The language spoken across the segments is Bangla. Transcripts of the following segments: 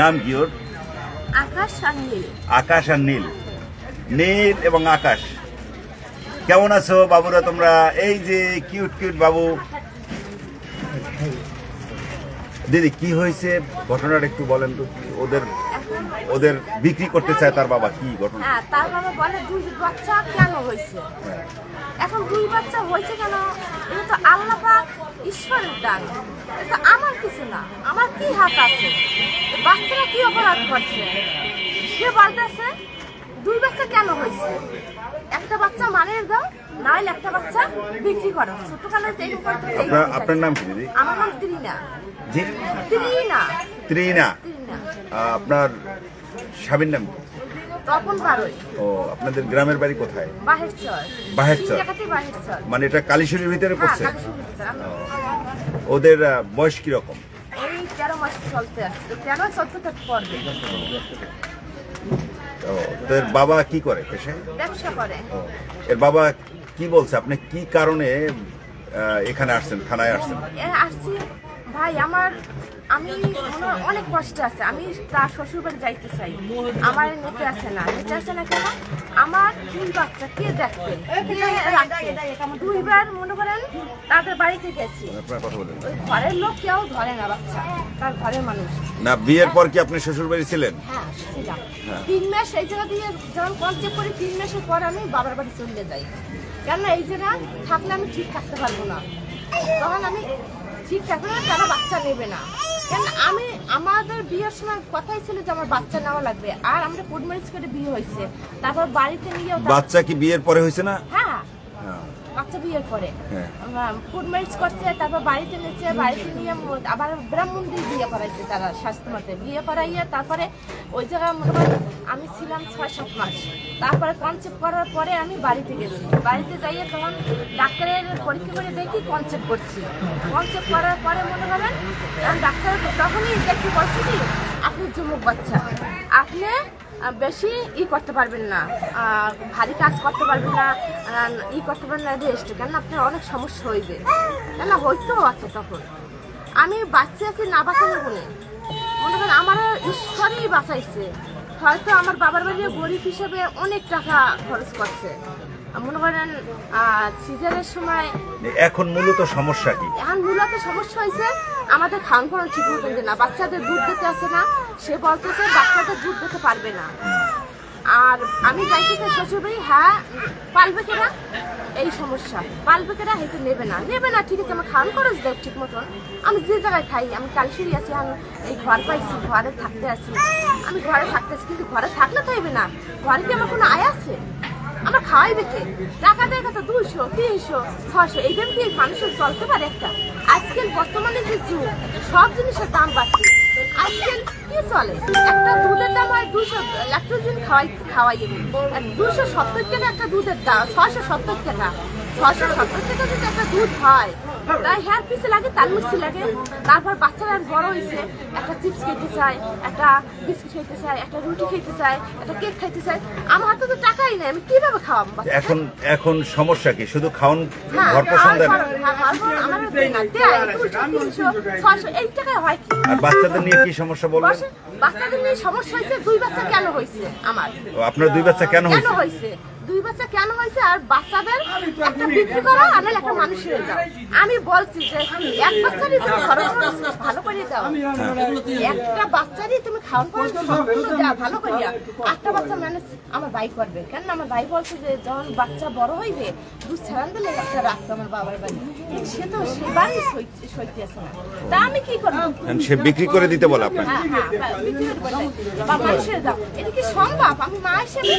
নাম কি ওর? আকাশ আর নীল। আকাশ আর নীল। নীল এবং আকাশ। কেমন আছো বাবুরা তোমরা? এই যে কিউট কিউট বাবু। দিদি কি হয়েছে? ঘটনাটা একটু বলেন তো ওদের ওদের বিক্রি করতে চায় তার বাবা কি ঘটনা? হ্যাঁ তার বাবা বলে দুই বাচ্চা কেন হয়েছে? এখন দুই বাচ্চা হয়েছে কেন? এটা তো আল্লাহ পাক ঈশ্বরের দান এটা আমার কিছু না আমার কি হাত আছে? বাচ্চারা কি অপরাধ করছে? সে বলতেছে দুই বাচ্চা কেন হয়েছে? একটা বাচ্চা মানের দাও নাহলে একটা বাচ্চা বিক্রি করো। ছোটকালে আপনার নাম কি দিদি? আমার নাম ত্রিনা। ত্রিনা। ত্রিনা। আপনার স্বামীর নাম কি? তপন বারোই। ও আপনাদের গ্রামের বাড়ি কোথায়? বাহের চর বাহের চর। সিংহাখাতি বাহের চর মানে এটা কালীশ্বরীর ভিতরে হ্যাঁ পড়ছে? ওদের বয়স এই মাস চলতে থেকে পড়বে। ও, তোর বাবা কি করে পেশায়? ব্যবসা করে। এর বাবা কি বলছে? আপনি কি কারণে এখানে আসছেন থানায় আসছেন? আসছি ভাই আমার আমি মনে- অনেক কষ্ট আছে। আমি তার শ্বশুর বাড়ি যাইতে চাই। আমার নেতে আছে না। নেতে আছে না কেন? আমার দুই বাচ্চা কে দেখবে? দুইবার মনে করেন তাদের বাড়িতে গেছি। ওই ঘরের লোক কেউ ধরে না বাচ্চা। তার ঘরের মানুষ। না বিয়ের পর কি আপনি শ্বশুর বাড়ি ছিলেন? হ্যাঁ ছিলাম। তিন মাস এই জায়গা দিয়ে যখন কনসেপ্ট করি তিন মাসের পর আমি বাবার বাড়ি চলে যাই। কেন এই জায়গা থাকলে আমি ঠিক থাকতে পারব না। তখন আমি ঠিক থাকবে না তারা বাচ্চা নেবে না। কেন আমি আমাদের বিয়ের সময় কথাই ছিল যে আমার বাচ্চা নেওয়া লাগবে। আর আমরা কোর্ট ম্যারেজ করে বিয়ে হয়েছে। তারপর বাড়িতে নিয়ে বাচ্চা কি বিয়ের পরে হয়েছে না? হ্যাঁ। বাচ্চা পরে হ্যাঁ। ফুড ম্যারেজ করছে তারপর বাড়িতে নিচ্ছে বাড়িতে নিয়ে আবার ব্রাহ্মণ দিয়ে বিয়ে করাইছে তারা স্বাস্থ্য মতে বিয়ে করাইয়ে তারপরে ওই জায়গায় মোটামুটি আমি ছিলাম ছয় সাত মাস। তারপরে কনসেপ্ট করার পরে আমি বাড়িতে গেছি। বাড়িতে যাইয়ে তখন ডাক্তারের পরীক্ষা করে দেখি কনসেপ্ট করছি। কনসেপ্ট করার পরে মনে করেন ডাক্তার তখনই দেখতে বলছি কি আপনি যুবক বাচ্চা। আপনি বেশি ই করতে পারবেন না। ভারী কাজ করতে পারবেন না ই করতে পারবেন না রেস্ট কেন আপনার অনেক সমস্যা হইবে। কেন হইতেও আছে তখন। আমি বাচ্চা আছি না বাঁচানো গুণে। মনে করেন আমার ঈশ্বরই বাঁচাইছে। হয়তো আমার বাবার বাড়ি গরিব হিসেবে অনেক টাকা খরচ করছে। মনে করেন সিজারের সময় এখন মূলত সমস্যা কি? এখন মূলত সমস্যা হয়েছে আমাদের খাওয়ান খাওয়ানো ঠিক মতন না বাচ্চাদের দুধ দিতে আসে না সে বলতেছে বাচ্চাদের দুধ দিতে পারবে না। আর আমি যাইতেছি শ্বশুরবাড়ি হ্যাঁ পালবে কেনা এই সমস্যা। পালবে কেনা হেঁটে নেবে না। নেবে না, ঠিক আছে, আমার খাওয়ান খরচ দেয় ঠিক মতন। আমি যে জায়গায় খাই, আমি কালসুরি আছি, আমি এই ঘর পাইছি, ঘরে থাকতে আছি। আমি ঘরে থাকতে আছি, কিন্তু ঘরে থাকলে থাকবে না। ঘরে কি আমার কোনো আয় আছে? আমরা খাওয়াই বেঁচে টাকা দেয় কত? দুশো তিনশো ছশো এই এইভাবে কি মানুষের চলতে পারে একটা। আজকাল বর্তমানে যে যুগ, সব জিনিসের দাম বাড়ছে। আজকাল কি চলে। একটা দুধের দাম হয় দুশো ল্যাকটোজেন খাওয়াই খাওয়াই দুশো সত্তর টাকা একটা দুধের দাম ছশো সত্তর টাকা। ছশো সত্তর টাকা যদি একটা দুধ হয় তাই হ্যাঁ পিছে লাগে তার লাগে। তারপর বাচ্চারা বড় হয়েছে একটা চিপস খেতে চায় একটা বিস্কুট খেতে চায় একটা রুটি খেতে চায় একটা কেক খাইতে চায়। আমার হাতে তো টাকাই নেই আমি কীভাবে খাওয়াবো এখন এখন সমস্যা কি? শুধু খাওন ঘর পছন্দ না? আর হ্যাঁ, হয় বাচ্চাদের নিয়ে কি সমস্যা বলবেন? বাচ্চাদের নিয়ে সমস্যা হয়েছে দুই বাচ্চা কেন হয়েছে আমার? ও, আপনার দুই বাচ্চা কেন হয়েছে? দুই বাচ্চা কেন হয়েছে আর বাচ্চাদের একটা বিক্রি করো আর নাহলে একটা মানুষের দাও আমি বলছি যে এক বাচ্চারই তুমি খরচ ভালো করে দাও। একটা বাচ্চারই তুমি খাওয়ান দাও ভালো করিয়া। একটা বাচ্চা ম্যানেজ আমার ভাই করবে। কেন আমার ভাই বলছে যে যখন বাচ্চা বড় হইবে দুধ ছাড়ান দিলে একটা রাখতো আমার বাবার বাড়ি। সে তো সেবারই সইতে আছে না। তা আমি কি করব? এখন সে বিক্রি করে দিতে বলে আপনাকে। হ্যাঁ, হ্যাঁ, হ্যাঁ, বিক্রি বা মানুষের দাম এটা কি সম্ভব? আমি মা হিসেবে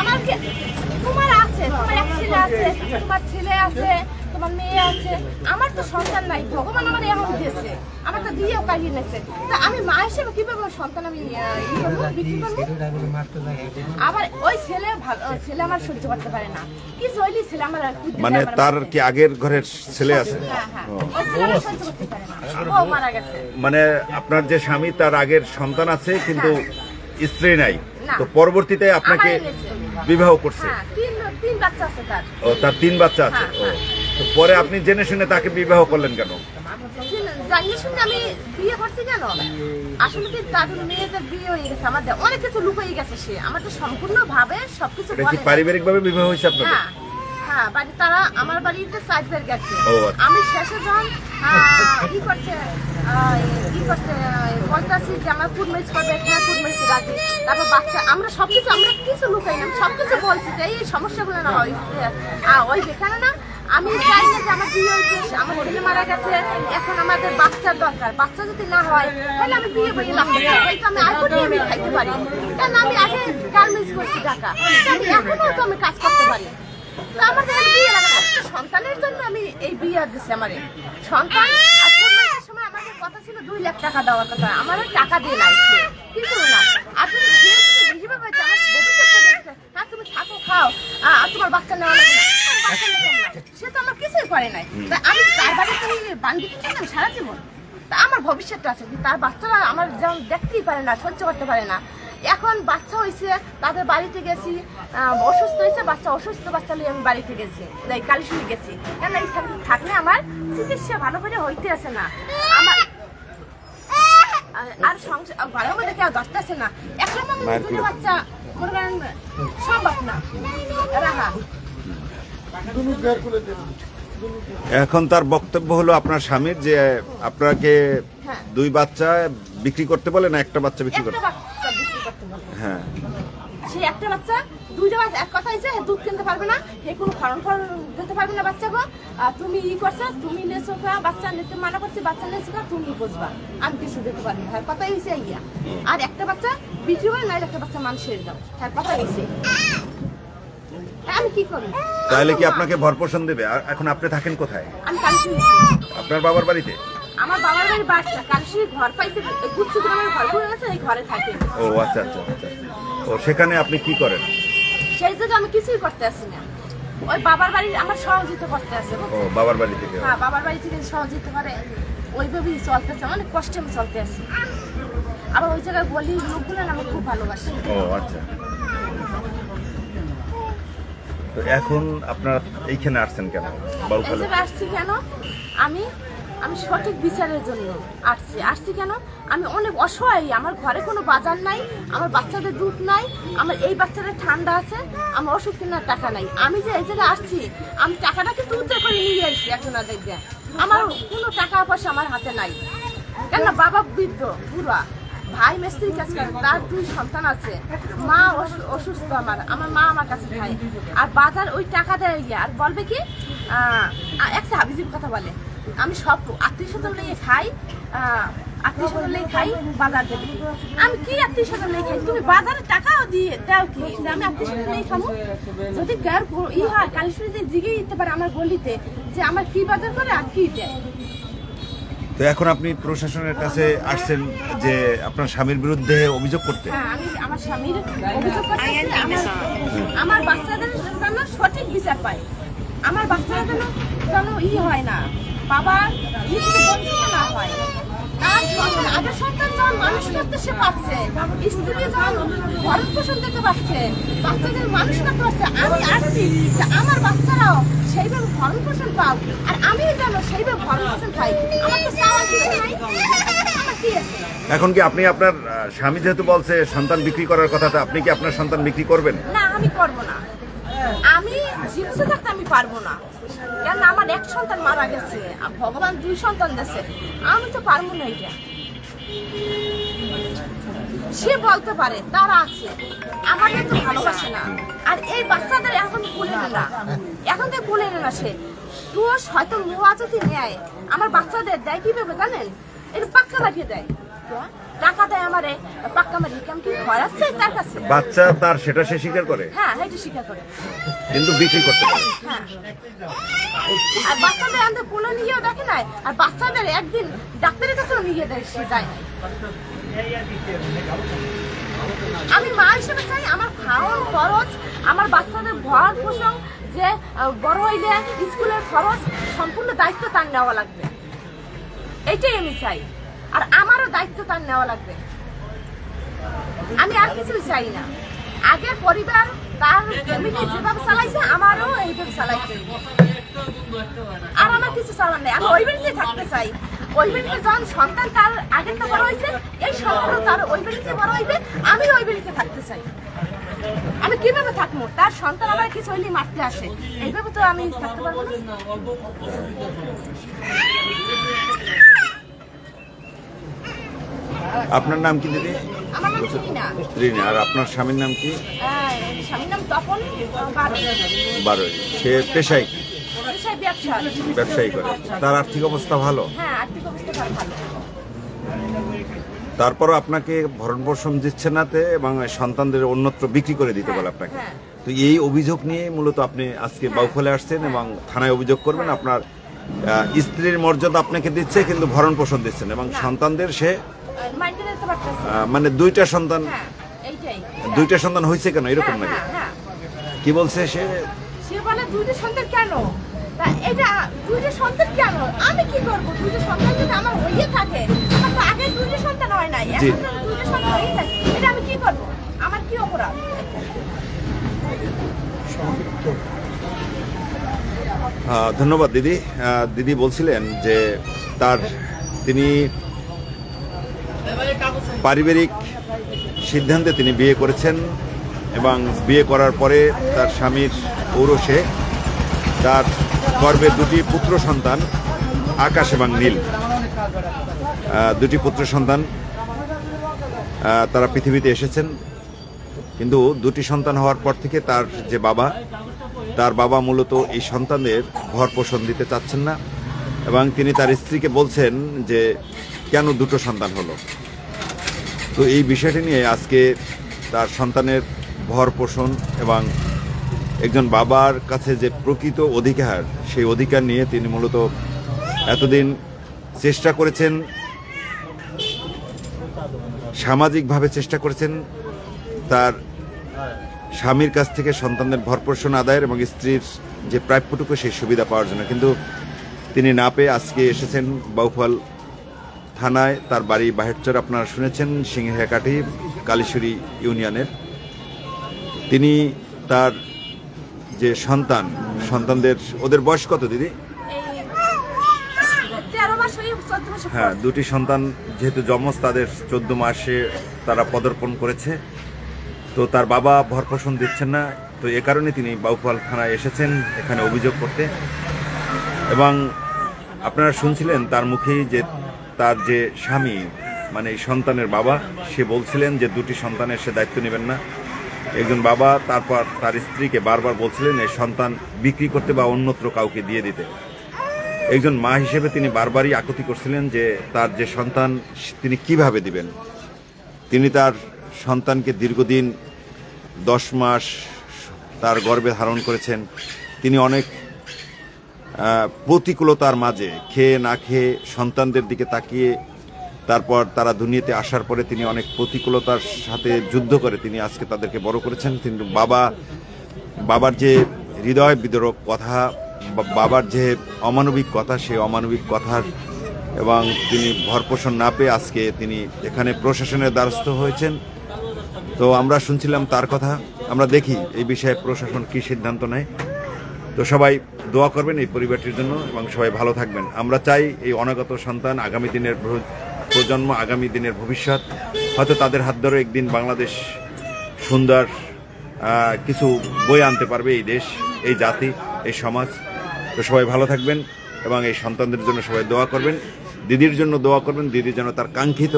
আমার তোমার আছে তোমার এক ছেলে আছে তোমার ছেলে আছে তোমার মেয়ে আছে। আমার তো সন্তান নাই ভগবান আমার এমন দিয়েছে আমার তো দিয়েও নিয়েছে তা আমি মা হিসেবে কীভাবে আমার সন্তান আমি বিক্রি করব? আবার ওই ছেলে ভালো ছেলে আমার সহ্য করতে পারে না। কি ছেলে আমার মানে তার কি আগের ঘরের ছেলে আছে? হ্যাঁ হ্যাঁ। মানে আপনার যে স্বামী তার আগের সন্তান আছে কিন্তু স্ত্রী নাই। তো পরবর্তীতে আপনাকে বিবাহ করছে। হ্যাঁ তার। তিন বাচ্চা আছে। হ্যাঁ, তো পরে আপনি জেনে শুনে তাকে বিবাহ করলেন কেন? শুনে আমি বিয়ে করছি কেন? আসলে কি দাদুর মেয়েদের বিয়ে হয়ে গেছে? আমাদের অনেক কিছু লুকিয়ে গেছে সে। আমাদের সম্পূর্ণ ভাবে সবকিছু এটা কি বলে পারিবারিক ভাবে বিবাহ হয়েছে আপনাদের? হ্যাঁ হ্যাঁ বাড়ি তারা আমার বাড়িতে গেছে। আচ্ছা। আমি শেষে যখন ই করছে ই করছে বলতেছি যে আমার কুটমেরিচ করবে হ্যাঁ কুটমেরিচ রাজি। তারপর বাচ্চা, আমরা সবকিছু, আমরা কিছু লুকাই না। আমি সবকিছু বলছি যে এই সমস্যাগুলো না হয়। ওই যেখানে না আমি চাই না যে আমার বিয়ে হয়েছে, আমার ছেলে মারা গেছে, এখন আমাদের বাচ্চার দরকার। বাচ্চা যদি না হয়, তাহলে আমি বিয়ে আমি আমি খাইতে পারি। কারণ আমি আগে গার্মেন্টস করছি টাকা আমি এখনও তো আমি কাজ করতে পারি? আমার বিয়ে লাগে সন্তানের জন্য আমি এই বিয়ে দিচ্ছি আমারে। সন্তান আর কুরবানির সময় আমাদের কথা ছিল দুই লাখ টাকা দেওয়ার কথা। আমার টাকা দিয়ে লাগছে কিছু না হিসেবে পাইতে আমার ভবিষ্যৎটা দেখছে। তুমি থাকো খাও। আর তোমার বাচ্চা নেওয়া লাগবে সে তো আমার কিছুই করে নাই। তা আমি তার বাড়িতে বান্ধি কিছু না সারা জীবন। তা আমার ভবিষ্যৎটা আছে। কিন্তু তার বাচ্চারা আমার যেমন দেখতেই পারে না সহ্য করতে পারে না। এখন বাচ্চা হয়েছে তাদের বাড়িতে গেছি অসুস্থ হয়েছে বাচ্চা অসুস্থ বাচ্চা নিয়ে আমি বাড়িতে গেছি। এই কালীশুনি গেছি। কেন এই থাকলে আমার চিকিৎসা ভালো করে হইতে আছে না। আর- সংসার ভালো করে কেউ ধরতেছে না। বাচ্চা মনে করেন সম্ভব না রাহা। এখন তার বক্তব্য হলো আপনার স্বামীর যে আপনাকে হ্যাঁ। দুই বাচ্চা বিক্রি করতে বলে না একটা বাচ্চা বিক্রি করতে? হ্যাঁ। সেই একটা বাচ্চা দুইটা বাচ্চা এক কথা হয়েছে দুধ কিনতে পারবে না হে কোনো ফরম ফরম দিতে পারবে না বাচ্চাকে আর তুমি ই করছ তুমি নেছো বাচ্চা নিতে মানা করছি বাচ্চা নেছো তুমি বুঝবা আমি কিছু দিতে পারব হ্যাঁ কথাই হয়েছে ইয়া আর একটা বাচ্চা বিক্রি করে নাই একটা বাচ্চা মানুষের দাও। হ্যাঁ কথা হয়েছে আমি কি করি তাহলে কি আপনাকে ভরপোষণ দেবে? আর এখন আপনি থাকেন কোথায়? আমি আপনার বাবার বাড়িতে? আমার বাবার বাড়ি বাচ্চা কালসি ঘর পাইছে গুচ্ছু গ্রামের ঘর করে গেছে এই ঘরে থাকে। ও আচ্ছা আচ্ছা আচ্ছা। ও সেখানে আপনি কি করেন? সেই জায়গায় আমি কিছুই করতে আসি না। ওই বাবার বাড়ি আমার সহযোগিতা করতে আসে। ও বাবার বাড়ি থেকে? হ্যাঁ বাবার বাড়ি থেকে সহযোগিতা করে। ওইভাবেই চলতেছে অনেক কষ্টে আমি চলতে আসি। আবার ওই জায়গায় বলি লোকগুলো আমি খুব ভালোবাসি। ও আচ্ছা। তো এখন আপনার এইখানে আসছেন কেন? আসছি কেন? আমি আমি সঠিক বিচারের জন্য আসছি। আসছি কেন? আমি অনেক অসহায়। আমার ঘরে কোনো বাজার নাই, আমার বাচ্চাদের দুধ নাই, আমার এই বাচ্চাদের ঠান্ডা আছে, আমার ওষুধ কেনার টাকা নাই। আমি যে এই জায়গায় আসছি, আমি টাকাটাকে তুলতে করে নিয়ে আসছি এখন আর আমার কোনো টাকা পয়সা আমার হাতে নাই। কেন বাবা বৃদ্ধ, বুড়া, ভাই মিস্ত্রি কাজ করে, তার দুই সন্তান আছে। মা অসু- অসুস্থ আমার আমার মা আমার কাছে খায় আর বাজার ওই টাকা দেয় গিয়ে, আর বলবে কি একটা হাবিজির কথা বলে। আমি সব আত্মীয় স্বজন নিয়ে খাই আত্মীয় স্বজন নিয়ে খাই বাজার দেবে আমি কি আত্মীয় স্বজন নিয়ে খাই? তুমি বাজারে টাকাও দিয়ে দাও কি? যে আমি আত্মীয় স্বজন নিয়ে খাব যদি গার ই হয় কালীশ্বরী যে জিগে দিতে পারে আমার গলিতে যে আমার কি বাজার করে আর কি দেয়? তো এখন আপনি প্রশাসনের কাছে আসছেন যে আপনার স্বামীর বিরুদ্ধে অভিযোগ করতে। হ্যাঁ আমি আমার স্বামীর অভিযোগ আমার বাচ্চাদের যেন সঠিক বিচার পায় আমার বাচ্চারা যেন যেন ই হয় না। বাবা বঞ্চিত না হয়। তার সন্তান আগের সন্তান যখন মানুষ করতে সে পারছে। স্ত্রী যখন ভরণ পোষণ দিতে পারছে বাচ্চাদের মানুষ করতে পারছে। আমি আসছি যে আমার বাচ্চারাও সেইভাবে ভরণ পোষণ পাও আর আমিও যেন সেইভাবে ভরণ পোষণ পাই। আমার তো চাওয়ার কিছু নাই আমার কি আছে? এখন কি আপনি আপনার স্বামী যেহেতু বলছে সন্তান বিক্রি করার কথা তো আপনি কি আপনার সন্তান বিক্রি করবেন? না আমি করব না। আমি জীবিত থাকতে আমি পারব না। কেন আমার এক সন্তান মারা গেছে ভগবান দুই সন্তান দিয়েছে। আমি তো পারব না এটা। সে বলতে পারে, তারা আছে। আমাদের তো ভালোবাসে না। আর এই বাচ্চাদের এখন কুলে না। এখন তো কুলে না সে। দোষ হয়তো মোয়া যদি নেয় আমার বাচ্চাদের দেয় কীভাবে জানেন? এটা পাক্কা লাগিয়ে দেয়। টাকা দেয় আমারে পাক্কা মারি কেমন কি ঘর আছে? তার কাছে। বাচ্চা তার সেটা সে স্বীকার করে? হ্যাঁ এটা স্বীকার করে। কিন্তু বিক্রি করতে পারে। হ্যাঁ। আর বাচ্চাদের আমাদের পুলো নিয়েও দেখে নাই। আর বাচ্চাদের একদিন ডাক্তারের কাছেও নিয়ে দেয় সে যায়। আমি মা হিসেবে চাই আমার খাওয়ার খরচ আমার বাচ্চাদের ভর পোষণ যে বড় হইলে স্কুলের খরচ সম্পূর্ণ দায়িত্ব তার নেওয়া লাগবে। এটাই আমি চাই। আর আমারও দায়িত্ব তার নেওয়া লাগবে। আমি আর কিছু চাই না। আগে পরিবার, তার ফ্যামিলি যেভাবে চালাইছে, আমারও এইভাবে চালাইছে। আর আমার কিছু চালার নেই। আমি ওই বাড়িতে থাকতে চাই। ওই বাড়িতে যখন সন্তান তার আগের তো বড় হয়েছে, এই সন্তানও তার ওই বাড়িতে বড় হইবে। আমি ওই বাড়িতে থাকতে চাই। আমি কীভাবে থাকব? তার সন্তান আমার কিছু হইলে মারতে আসে। এইভাবে তো আমি থাকতে পারব না। আপনার নাম কি দিদি? আমার নাম আর আপনার স্বামীর নাম কি? স্বামীর নাম তপন বারোই। সে পেশায় কি? ব্যবসায়ী করে। তার আর্থিক অবস্থা ভালো? হ্যাঁ আর্থিক অবস্থা তার ভালো। তারপরও আপনাকে ভরণ পোষণ দিচ্ছে না তে এবং সন্তানদের অন্যত্র বিক্রি করে দিতে বলে আপনাকে। হ্যাঁ। তো এই অভিযোগ নিয়ে মূলত আপনি আজকে বাউফলে আসছেন এবং থানায় অভিযোগ করবেন আপনার স্ত্রীর মর্যাদা আপনাকে দিচ্ছে কিন্তু ভরণ পোষণ দিচ্ছেন এবং সন্তানদের সে মানে দুইটা সন্তান হ্যাঁ দুইটা সন্তান হয়েছে কেন? এরকম হ্যাঁ, নাকি? হ্যাঁ। কি বলছে সে? সে বলে দুইটা সন্তান কেন? এটা দুইটা সন্তান কেন? আমি কি করব? দুইটা সন্তান যদি আমার হইয়ে থাকে আমার তো আগে দুইটা সন্তান হয় নাই। এখন দুইটা সন্তান হয়ে থাকে এটা আমি কি করব? আমার কি অপরাধ? ধন্যবাদ দিদি। দিদি বলছিলেন যে তার তিনি পারিবারিক সিদ্ধান্তে তিনি বিয়ে করেছেন এবং বিয়ে করার পরে তার স্বামীর ঔরসে তার গর্ভে দুটি পুত্র সন্তান, আকাশ এবং নীল। দুটি পুত্র সন্তান তারা পৃথিবীতে এসেছেন। কিন্তু দুটি সন্তান হওয়ার পর থেকে তার যে বাবা, তার বাবা মূলত এই সন্তানদের ভর পোষণ দিতে চাচ্ছেন না। এবং তিনি তার স্ত্রীকে বলছেন যে, কেন দুটো সন্তান হলো? তো এই বিষয়টি নিয়ে আজকে তার সন্তানের ভর পোষণ এবং একজন বাবার কাছে যে প্রকৃত অধিকার, সেই অধিকার নিয়ে তিনি মূলত এতদিন চেষ্টা করেছেন, সামাজিকভাবে চেষ্টা করেছেন তার স্বামীর কাছ থেকে সন্তানদের ভরপোষণ আদায়ের এবং স্ত্রীর যে প্রাপ্যটুকু, সেই সুবিধা পাওয়ার জন্য। কিন্তু তিনি না পেয়ে আজকে এসেছেন বাউফল থানায় তার বাড়ি বাহেরচর আপনারা শুনেছেন সিংহেকাঠি কালীশ্বরী ইউনিয়নের। তিনি তার যে সন্তান সন্তানদের ওদের বয়স কত দিদি? হয়ে দুটি সন্তান যেহেতু যমজ তাদের চোদ্দ মাসে তারা পদার্পণ করেছে। তো তার বাবা ভরপোষণ দিচ্ছেন না তো এ কারণে তিনি বাউফল থানায় এসেছেন এখানে অভিযোগ করতে। এবং আপনারা শুনছিলেন তার মুখেই যে তার যে স্বামী মানে এই সন্তানের বাবা, সে বলছিলেন যে দুটি সন্তানের সে দায়িত্ব নেবেন না। একজন বাবা, তারপর তার স্ত্রীকে বারবার বলছিলেন এই সন্তান বিক্রি করতে বা অন্যত্র কাউকে দিয়ে দিতে। একজন মা হিসেবে তিনি বারবারই আকুতি করছিলেন যে তার যে সন্তান, তিনি কীভাবে দিবেন? তিনি তার সন্তানকে দীর্ঘদিন দশ মাস তার গর্বে ধারণ করেছেন। তিনি অনেক প্রতিকূলতার মাঝে খেয়ে না খেয়ে সন্তানদের দিকে তাকিয়ে তারপর তারা দুনিয়াতে আসার পরে তিনি অনেক প্রতিকূলতার সাথে যুদ্ধ করে। তিনি আজকে তাদেরকে বড় করেছেন। কিন্তু বাবা, বাবার যে হৃদয় বিদরক কথা বাবার যে অমানবিক কথা সেই অমানবিক কথার এবং তিনি ভরপোষণ না পেয়ে আজকে তিনি এখানে প্রশাসনের দ্বারস্থ হয়েছেন। তো আমরা শুনছিলাম তার কথা। আমরা দেখি এই বিষয়ে প্রশাসন কি সিদ্ধান্ত নেয়। তো সবাই দোয়া করবেন এই পরিবারটির জন্য এবং সবাই ভালো থাকবেন। আমরা চাই এই অনাগত সন্তান আগামী দিনের প্রজন্ম, আগামী দিনের ভবিষ্যৎ। হয়তো তাদের হাত ধরে একদিন বাংলাদেশ সুন্দর কিছু বই আনতে পারবে এই দেশ, এই জাতি, এই সমাজ। তো সবাই ভালো থাকবেন এবং এই সন্তানদের জন্য সবাই দোয়া করবেন। দিদির জন্য দোয়া করবেন। দিদি যেন তার কাঙ্ক্ষিত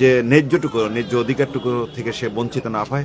যে ন্যায্যটুকু, ন্যায্য অধিকারটুকু থেকে সে বঞ্চিত না পায়